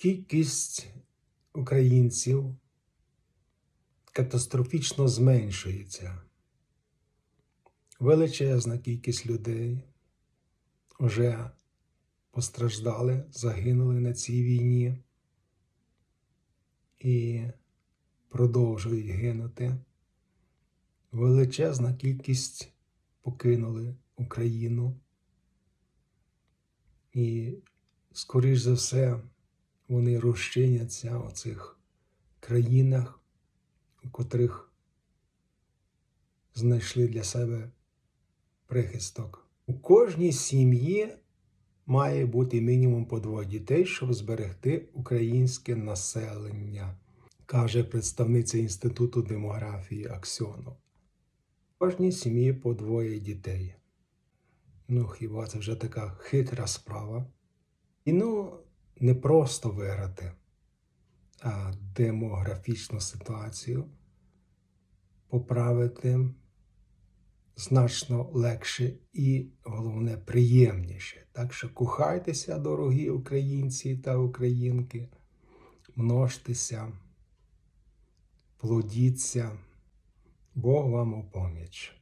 Кількість українців катастрофічно зменшується. Величезна кількість людей вже постраждали, загинули на цій війні і продовжують гинути. Величезна кількість покинули Україну. І, скоріш за все, вони розчиняться у цих країнах, у котрих знайшли для себе прихисток. У кожній сім'ї має бути мінімум по двоє дітей, щоб зберегти українське населення, каже представниця Інституту демографії Аксьонов. У кожній сім'ї по двоє дітей. Ну, хіба це вже така хитра справа? І ну, не просто виграти, а демографічну ситуацію поправити значно легше і, головне, приємніше. Так що кохайтеся, дорогі українці та українки, множтеся, плодіться, Бог вам у поміч.